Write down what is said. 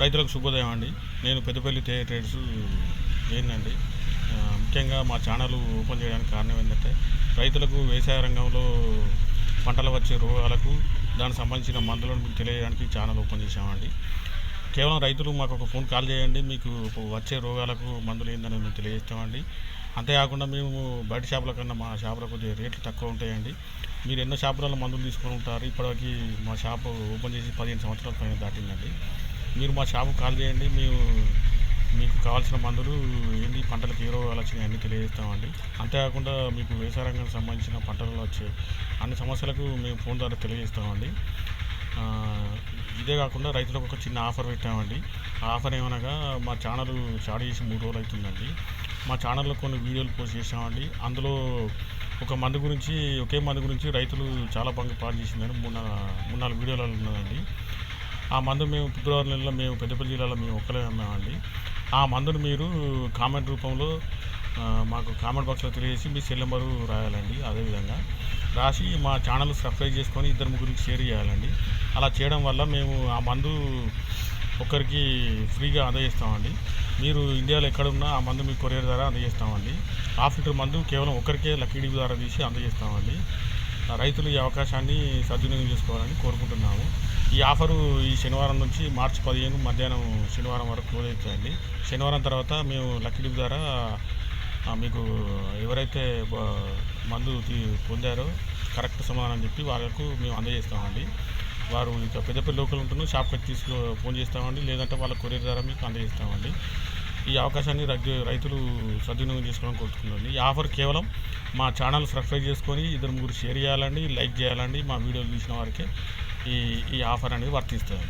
రైతులకు శుభోదయం అండి. నేను పెద్దపల్లి తే ట్రేడ్స్ ఏంటండి ముఖ్యంగా మా ఛానల్ ఓపెన్ చేయడానికి కారణం ఏంటంటే రైతులకు వ్యవసాయ రంగంలో పంటలు వచ్చే రోగాలకు దానికి సంబంధించిన మందులను మీకు తెలియజేయడానికి ఛానల్ ఓపెన్ చేశామండి. కేవలం రైతులు మాకు ఒక ఫోన్ కాల్ చేయండి మీకు వచ్చే రోగాలకు మందులు ఏందని మేము తెలియజేస్తామండి. అంతేకాకుండా మేము బయట షాపుల కన్నా మా షాపులో కొద్దిగా రేట్లు తక్కువ ఉంటాయండి. మీరు ఎన్నో షాపులలో మందులు తీసుకొని ఉంటారు. ఇప్పటివరకు మా షాపు ఓపెన్ చేసి పదిహేను సంవత్సరాల పైన దాటిందండి. మీరు మా షాపు కాల్ చేయండి మేము మీకు కావాల్సిన మందులు ఏంది పంటలకు ఏ రోగాలు వచ్చినాయి అన్నీ తెలియజేస్తామండి. అంతేకాకుండా మీకు వ్యవసాయ రంగానికి సంబంధించిన పంటలలో వచ్చే అన్ని సమస్యలకు మేము ఫోన్ ద్వారా తెలియజేస్తామండి. ఇదే కాకుండా రైతులకు ఒక చిన్న ఆఫర్ పెట్టామండి. ఆ ఆఫర్ ఏమనగా మా ఛానల్ స్టార్ట్ చేసి మూడు రోజులు అవుతుందండి. మా ఛానల్లో కొన్ని వీడియోలు పోస్ట్ చేసామండి అందులో ఒక మందు గురించి ఒకే మందు గురించి రైతులు చాలా బాగా పాటు చేసిందని మూడు మూడు నాలుగు వీడియోలు ఉన్నదండి. ఆ మందు మేము ఫిబ్రవరి నెలలో మేము పెద్దపల్లి జిల్లాలో మేము ఒక్కలే ఉన్నామండి. ఆ మందును మీరు కామెంట్ రూపంలో మాకు కామెంట్ బాక్స్లో తెలియజేసి మీ సెల్ నెంబరు రాయాలండి. అదేవిధంగా రాసి మా ఛానల్ సబ్స్క్రైబ్ చేసుకొని ఇద్దరు ముగ్గురికి షేర్ చేయాలండి. అలా చేయడం వల్ల మేము ఆ మందు ఒకరికి ఫ్రీగా అందజేస్తామండి. మీరు ఇండియాలో ఎక్కడున్నా ఆ మందు మీ కొరియర్ ద్వారా అందజేస్తామండి. హాఫ్ లీటర్ మందు కేవలం ఒకరికే లక్కీడి ద్వారా తీసి అందజేస్తామండి. రైతులు ఈ అవకాశాన్ని సద్వినియోగం చేసుకోవాలని కోరుకుంటున్నాము. ఈ ఆఫరు ఈ శనివారం నుంచి మార్చి పదిహేను మధ్యాహ్నం శనివారం వరకు క్లోజ్ అవుతుందండి శనివారం తర్వాత మేము లక్కీ ద్వారా మీకు ఎవరైతే మందు తీ- పొందారో కరెక్ట్ సమాధానం చెప్పి వాళ్ళకు మేము అందజేస్తామండి. వారు ఇక పెద్ద లోకల్ ఉంటున్న షాప్కి వచ్చి తీసుకో ఫోన్ చేస్తామండి. లేదంటే వాళ్ళ కొరియర్ ద్వారా మీకు అందజేస్తామండి. ఈ అవకాశాన్ని రైతులు సద్వినియోగం చేసుకోవడం కోరుతున్నాను ఈ ఆఫర్ కేవలం మా ఛానల్ సబ్స్క్రైబ్ చేసుకొని ఇద్దరు ముగ్గురు షేర్ చేయాలండి లైక్ చేయాలండి మా వీడియోలు చూసిన వారికి ఈ ఈ ఆఫర్ అనేది వర్తిస్తుంది.